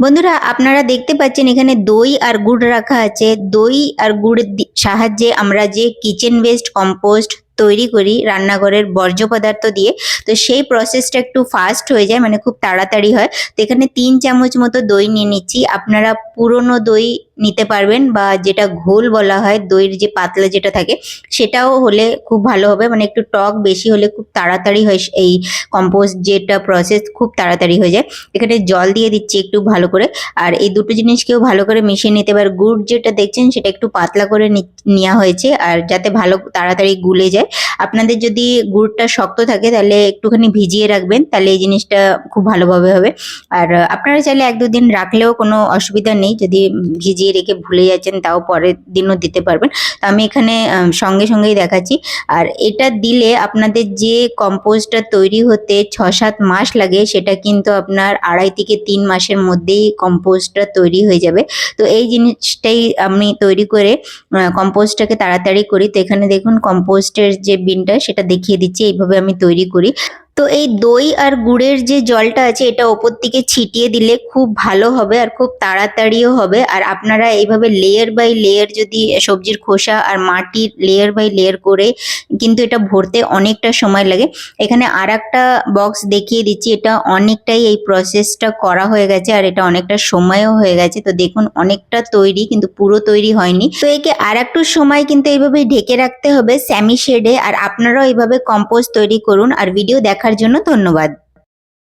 বন্ধুরা, আপনারা দেখতে পাচ্ছেন এখানে দই আর গুড় রাখা আছে। দই আর গুড়ের সাহায্যে আমরা যে কিচেন ওয়েস্ট কম্পোস্ট তৈরি করি, রান্নাঘরের বর্জ্য পদার্থ দিয়ে, তো সেই প্রসেসটা একটু ফাস্ট হয়ে যায় মানে খুব তাড়াতাড়ি হয়। তো এখানে তিন চামচ মতো দই নিয়ে নিচ্ছি। আপনারা পুরনো দই নিতে পারবেন বা যেটা ঘোল বলা হয় দইয়ের যে পাতলা যেটা থাকে সেটাও হলে খুব ভালো হবে। মানে একটু টক বেশি হলে খুব তাড়াতাড়ি হয় এই কম্পোস্ট যেটা প্রসেস খুব তাড়াতাড়ি হয়ে যায়। এখানে জল দিয়ে দিচ্ছি একটু ভালো করে। আর এই দুটো জিনিসকেও ভালো করে মিশিয়ে নিতে পারে গুড় যেটা দেখছেন সেটা একটু পাতলা করে নেওয়া হয়েছে। আর যাতে ভালো তাড়াতাড়ি গুলে যায়। আপনাদের যদি গুড়টা শক্ত থাকে তাহলে একটুখানি ভিজিয়ে রাখবেন তাহলে এই জিনিসটা খুব ভালোভাবে হবে। আর আপনারা চাইলে এক দুদিন রাখলেও কোনো অসুবিধা নেই। যদি উম, ভিজিয়ে রেখে ভুলে যাচ্ছেন, তাও পরের দিনও দিতে পারবেন। তো আমি এখানে সঙ্গে সঙ্গেই দেখাচ্ছি। আর এটা দিলে আপনাদের যে কম্পোস্টটা তৈরি হতে ছ সাত মাস লাগে, সেটা কিন্তু আপনার আড়াই থেকে তিন মাসের মধ্যেই কম্পোস্টটা তৈরি হয়ে যাবে। তো এই জিনিসটাই আমি তৈরি করে কম্পোস্টটাকে তাড়াতাড়ি করি। তো এখানে দেখুন, কম্পোস্টের যে বিনটা, সেটা দেখিয়ে দিচ্ছি। এইভাবে আমি তৈরি করি। তো এই দই আর গুড়ের যে জলটা আছে, এটা ওপর থেকে ছিটিয়ে দিলে খুব ভালো হবে আর খুব তাড়াতাড়িও হবে। আর আপনারা এইভাবে লেয়ার বাই লেয়ার যদি সবজির খোসা আর মাটির লেয়ার বাই লেয়ার করে কিন্তু এটা ভরতে অনেকটা সময় লাগে। এখানে আর একটা বক্স দেখিয়ে দিচ্ছি, এটা অনেকটাই এই প্রসেসটা করা হয়ে গেছে আর এটা অনেকটা সময়ও হয়ে গেছে। তো দেখুন অনেকটা তৈরি কিন্তু পুরো তৈরি হয়নি। তো একে আর একটু সময় কিন্তু এইভাবে ঢেকে রাখতে হবে স্যামি শেডে। আর আপনারাও এইভাবে কম্পোজ তৈরি করুন। আর ভিডিও দেখার জন্য ধন্যবাদ।